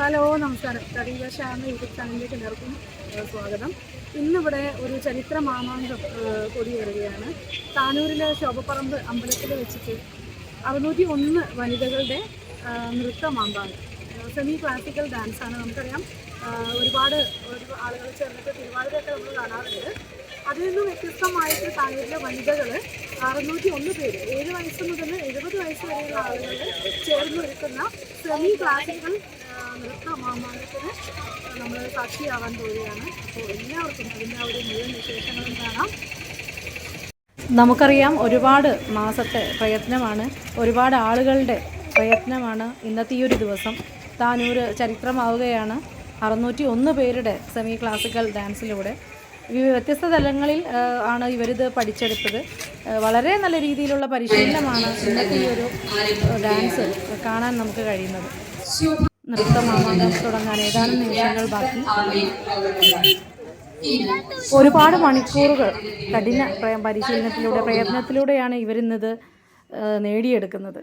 Hello നമസ്കാരം. കടീവശ എന്ന YouTube ചാനലിലേക്ക് എല്ലാവർക്കും സ്വാഗതം. ഇന്നിവിടെ ഒരു ചരിത്ര മാമാങ്കം കൊടി വരികയാണ് താനൂരിലെ ശോഭപ്പറമ്പ് അമ്പലത്തിൽ വെച്ചിട്ട് അറുന്നൂറ്റി ഒന്ന് വനിതകളുടെ നൃത്ത മാമ്പാണ് സെമി ക്ലാസിക്കൽ ഡാൻസാണ് നമുക്കറിയാം ഒരുപാട് ഒരു ആളുകൾ ചേർന്നിട്ട് തിരുവാതിരയൊക്കെ നമ്മൾ കാണാറുണ്ട്. അതിൽ നിന്നും വ്യത്യസ്തമായിട്ട് താനൂരിലെ വനിതകൾ അറുന്നൂറ്റി ഒന്ന് പേര് ഏഴ് വയസ്സ് മുതൽ എഴുപത് വയസ്സ് വരെയുള്ള ആളുകൾ ചേർന്ന് ഒരുക്കുന്ന സെമി ക്ലാസിക്കൽ ആ, നൃത്ത മാമാങ്കത്തിന് നമ്മൾ സാക്ഷിയാവാൻ പോവുകയാണ്. അപ്പോൾ എല്ലാവർക്കും അതിന്റെ ആ ഒരു മുഴുവൻ വിശേഷങ്ങളും കാണാം. നമുക്കറിയാം ഒരുപാട് മാസത്തെ പ്രയത്നമാണ് ഒരുപാട് ആളുകളുടെ പ്രയത്നമാണ് ഇന്നത്തെ ഈ ഒരു ദിവസം. താനൂര് ചരിത്രമാവുകയാണ്. അറുന്നൂറ്റി ഒന്ന് പേരുടെ സെമി ക്ലാസിക്കൽ ഡാൻസിലൂടെ വ്യത്യസ്ത തലങ്ങളിൽ ആണ് ഇവരിത് പഠിച്ചെടുത്തത്. വളരെ നല്ല രീതിയിലുള്ള പരിശീലനമാണ് ഇന്നത്തെ ഈ ഒരു ഡാൻസ് കാണാൻ നമുക്ക് കഴിയുന്നത്. നൃത്ത മാമാങ്കം തുടങ്ങാൻ ഏതാനും നിമിഷങ്ങൾ ബാക്കി. ഒരുപാട് മണിക്കൂറുകൾ കഠിന പരിശീലനത്തിലൂടെ പ്രയത്നത്തിലൂടെയാണ് ഇവരിന്നത് നേടിയെടുക്കുന്നത്.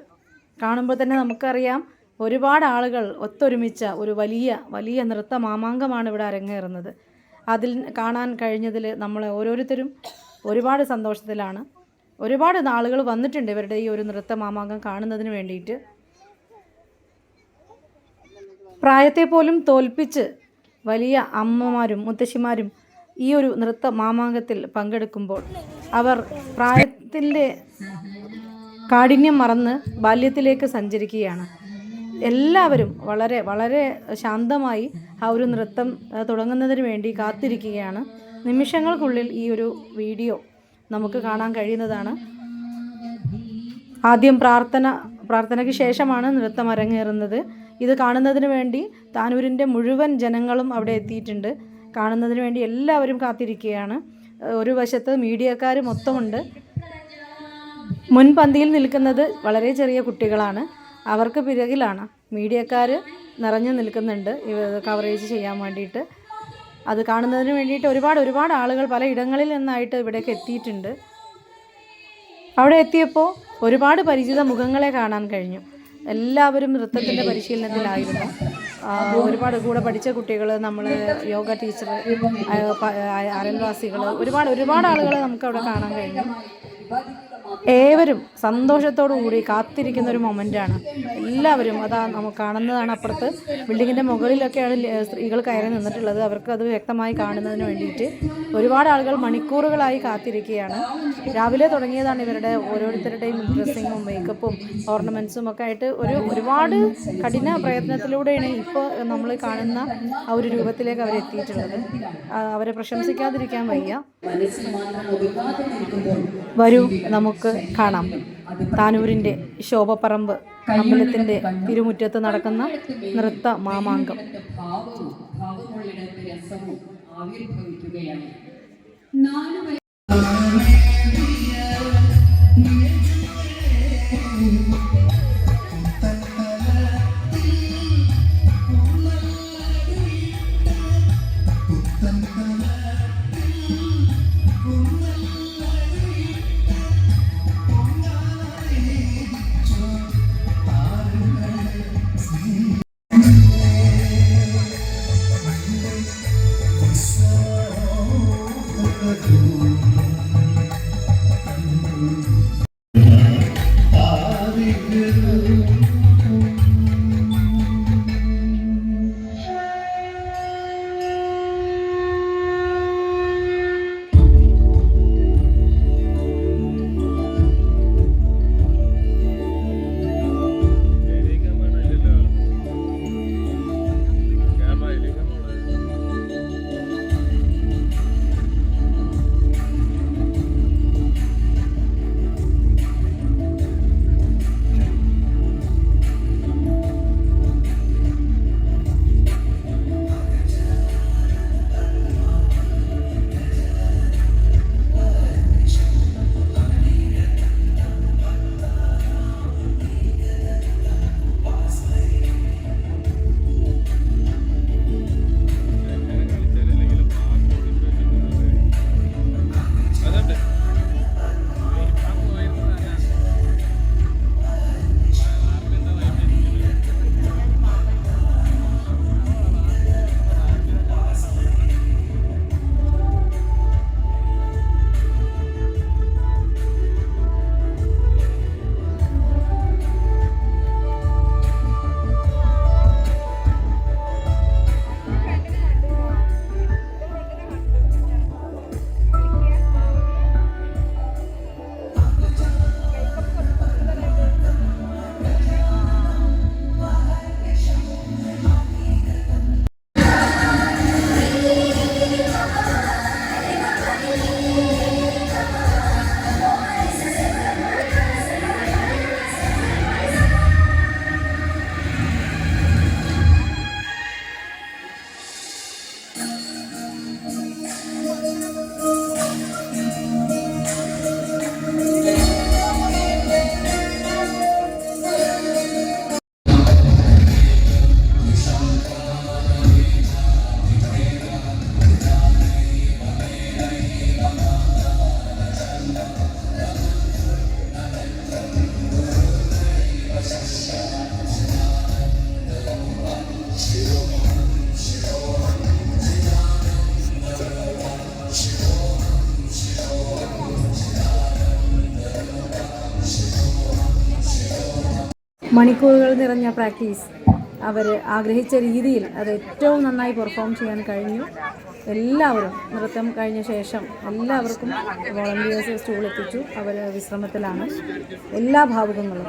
കാണുമ്പോൾ തന്നെ നമുക്കറിയാം ഒരുപാട് ആളുകൾ ഒത്തൊരുമിച്ച ഒരു വലിയ വലിയ നൃത്ത മാമാങ്കമാണ് ഇവിടെ അരങ്ങേറുന്നത്. അതിൽ കാണാൻ കഴിഞ്ഞതിൽ നമ്മൾ ഓരോരുത്തരും ഒരുപാട് സന്തോഷത്തിലാണ്. ഒരുപാട് ആളുകൾ വന്നിട്ടുണ്ട് ഇവരുടെ ഈ ഒരു നൃത്ത മാമാങ്കം കാണുന്നതിന് വേണ്ടിയിട്ട്. പ്രായത്തെ പോലും തോൽപ്പിച്ച് വലിയ അമ്മമാരും മുത്തശ്ശിമാരും ഈ ഒരു നൃത്ത മാമാങ്കത്തിൽ പങ്കെടുക്കുമ്പോൾ അവർ പ്രായത്തിന്റെ കാഠിന്യം മറന്ന് ബാല്യത്തിലേക്ക് സഞ്ചരിക്കുകയാണ്. എല്ലാവരും വളരെ വളരെ ശാന്തമായി ആ ഒരു നൃത്തം തുടങ്ങുന്നതിന് വേണ്ടി കാത്തിരിക്കുകയാണ്. നിമിഷങ്ങൾക്കുള്ളിൽ ഈ ഒരു വീഡിയോ നമുക്ക് കാണാൻ കഴിയുന്നതാണ്. ആദ്യം പ്രാർത്ഥന പ്രാർത്ഥനയ്ക്ക് ശേഷമാണ് നൃത്തം അരങ്ങേറുന്നത്. ഇത് കാണുന്നതിന് വേണ്ടി താനൂരിന്റെ മുഴുവൻ ജനങ്ങളും അവിടെ എത്തിയിട്ടുണ്ട്. കാണുന്നതിന് വേണ്ടി എല്ലാവരും കാത്തിരിക്കുകയാണ്. ഒരു വശത്ത് മീഡിയക്കാർ മൊത്തമുണ്ട്. മുൻപന്തിയിൽ നിൽക്കുന്നത് വളരെ ചെറിയ കുട്ടികളാണ്. അവർക്ക് പിറകിലാണ് മീഡിയക്കാർ നിറഞ്ഞു നിൽക്കുന്നുണ്ട് കവറേജ് ചെയ്യാൻ വേണ്ടിയിട്ട്. അത് കാണുന്നതിന് വേണ്ടിയിട്ട് ഒരുപാട് ഒരുപാട് ആളുകൾ പല ഇടങ്ങളിൽ നിന്നായിട്ട് ഇവിടേക്ക് എത്തിയിട്ടുണ്ട്. അവിടെ എത്തിയപ്പോൾ ഒരുപാട് പരിചിത മുഖങ്ങളെ കാണാൻ കഴിഞ്ഞു. എല്ലാവരും നൃത്തത്തിന്റെ പരിശീലനത്തിലായിരുന്നു. ഒരുപാട് കൂടെ പഠിച്ച കുട്ടികൾ നമ്മൾ യോഗ ടീച്ചർ അയൽവാസികൾ ഒരുപാട് ഒരുപാട് ആളുകളെ നമുക്ക് അവിടെ കാണാൻ കഴിഞ്ഞു. ഏവരും സന്തോഷത്തോടു കൂടി കാത്തിരിക്കുന്ന ഒരു മൊമെന്റാണ് എല്ലാവരും അതാ നമുക്ക് കാണുന്നതാണ് അപ്പുറത്ത്. ബിൽഡിങ്ങിന്റെ മുകളിലൊക്കെയാണ് സ്ത്രീകൾ കയറി നിന്നിട്ടുള്ളത്. അവർക്ക് അത് വ്യക്തമായി കാണുന്നതിന് വേണ്ടിയിട്ട്. ഒരുപാട് ആളുകൾ മണിക്കൂറുകളായി കാത്തിരിക്കുകയാണ്. രാവിലെ തുടങ്ങിയതാണ് ഇവരുടെ ഓരോരുത്തരുടെയും ഡ്രസ്സിങ്ങും മേക്കപ്പും ഓർണമെന്റ്സും ഒക്കെ ആയിട്ട് ഒരു ഒരുപാട് കഠിന പ്രയത്നത്തിലൂടെയാണ് ഇപ്പോൾ നമ്മൾ കാണുന്ന ആ ഒരു രൂപത്തിലേക്ക് അവരെത്തിയിട്ടുള്ളത് അവരെ പ്രശംസിക്കാതിരിക്കാൻ വയ്യ. വരൂ നമുക്ക് കാണാം. താനൂരിന്റെ ശോഭപ്പറമ്പ് അമ്പലത്തിന്റെ തിരുമുറ്റത്ത് നടക്കുന്ന നൃത്ത മാമാങ്കം. ആവിർഭവിക്കുകയാണ്. നാല് മണിക്കൂറുകൾ നിറഞ്ഞ പ്രാക്ടീസ് അവർ ആഗ്രഹിച്ച രീതിയിൽ അത് ഏറ്റവും നന്നായി പെർഫോം ചെയ്യാൻ കഴിഞ്ഞു. എല്ലാവരും നൃത്തം കഴിഞ്ഞ ശേഷം എല്ലാവർക്കും വോളണ്ടിയേഴ്സ് സ്റ്റൂളെത്തിച്ചു അവർ വിശ്രമത്തിലാണ്. എല്ലാ ഭാവുകങ്ങളും.